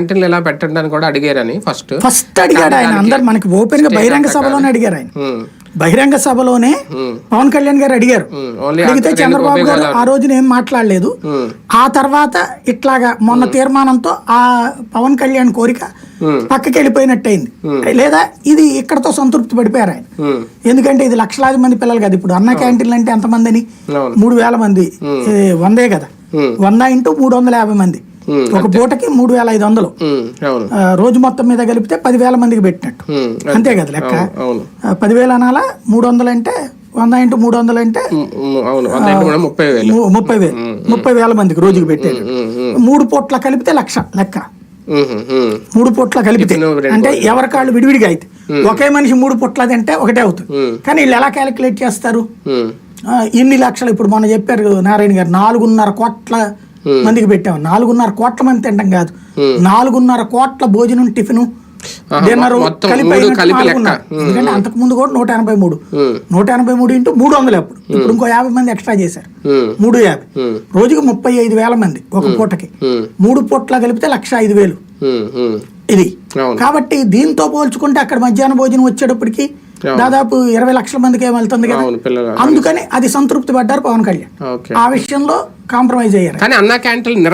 క్యాంటీన్లు ఎలా పెట్టండి అని కూడా అడిగారని ఫస్ట్ ఫస్ట్ అడిగాడు ఆయన. అందరు మనకి ఓపెన్గా బహిరంగ సభలోనే అడిగారు ఆయన. బహిరంగ సభలోనే పవన్ కళ్యాణ్ గారు అడిగారు. ఓన్లీ అడిగితే చంద్రబాబు గారు ఆ రోజున ఏం మాట్లాడలేదు. ఆ తర్వాత ఇట్లాగా మొన్న తీర్మానంతో ఆ పవన్ కళ్యాణ్ కోరిక పక్కకి వెళ్ళిపోయినట్టయింది. లేదా ఇది ఇక్కడతో సంతృప్తి పడిపోయారు ఆయన. ఎందుకంటే ఇది లక్షలాది మంది పిల్లలు కదా ఇప్పుడు. అన్న క్యాంటీన్లు అంటే ఎంతమంది అని. మూడు వేల మంది. వందే కదా. వంద ఇంటూ మూడు వందల యాభై మంది. ఒక పూటకి మూడు వేల ఐదు వందలు. రోజు మొత్తం మీద కలిపితే పదివేల మందికి పెట్టినట్టు. అంతే. కదా లెక్క? పదివేల అనాలా మూడు వందలు అంటే వంద ఇంటూ మూడు వందలు అంటే ముప్పై వేలు. ముప్పై వేలు. మందికి రోజుకి పెట్టేది మూడు పూట్ల కలిపితే లక్ష లెక్క. మూడు పూట్ల కలిపితే అంటే ఎవరి కాళ్ళు విడివిడిగా అయితే. ఒకే మనిషి మూడు పూట్ల తింటే ఒకటే అవుతుంది. కానీ వీళ్ళు ఎలా క్యాలిక్యులేట్ చేస్తారు? ఇన్ని లక్షలు ఇప్పుడు మొన్న చెప్పారు నారాయణ గారు. నాలుగున్నర కోట్ల మందికి పెట్టాము నాలుగున్నర కోట్ల మంది తింటాం కాదు. నాలుగున్నర కోట్ల భోజనం టిఫిన్ డిన్నర్ కలిపి. నాలుగున్నర. ఎందుకంటే అంతకు ముందు కూడా నూట ఎనభై మూడు. నూట ఎనభై మూడు ఇంటూ మూడు వందలు అప్పుడు. ఇప్పుడు ఇంకో యాభై మంది ఎక్స్ట్రా చేశారు. మూడు యాభై. రోజుకి ముప్పై ఐదు వేల మంది ఒక పూటకి. మూడు పూట్ల కలిపితే లక్ష ఐదు వేలు. ఇది. కాబట్టి దీంతో పోల్చుకుంటే అక్కడ మధ్యాహ్న భోజనం వచ్చేటప్పటికి దాదాపు ఇరవై లక్షల మందికి ఏం వెళ్తుంది కదా? అందుకని అది సంతృప్తి పడ్డారు పవన్ కళ్యాణ్. ఆ విషయంలో కాంప్రమైజ్ అయ్యారు. కానీ అన్న క్యాంటీన్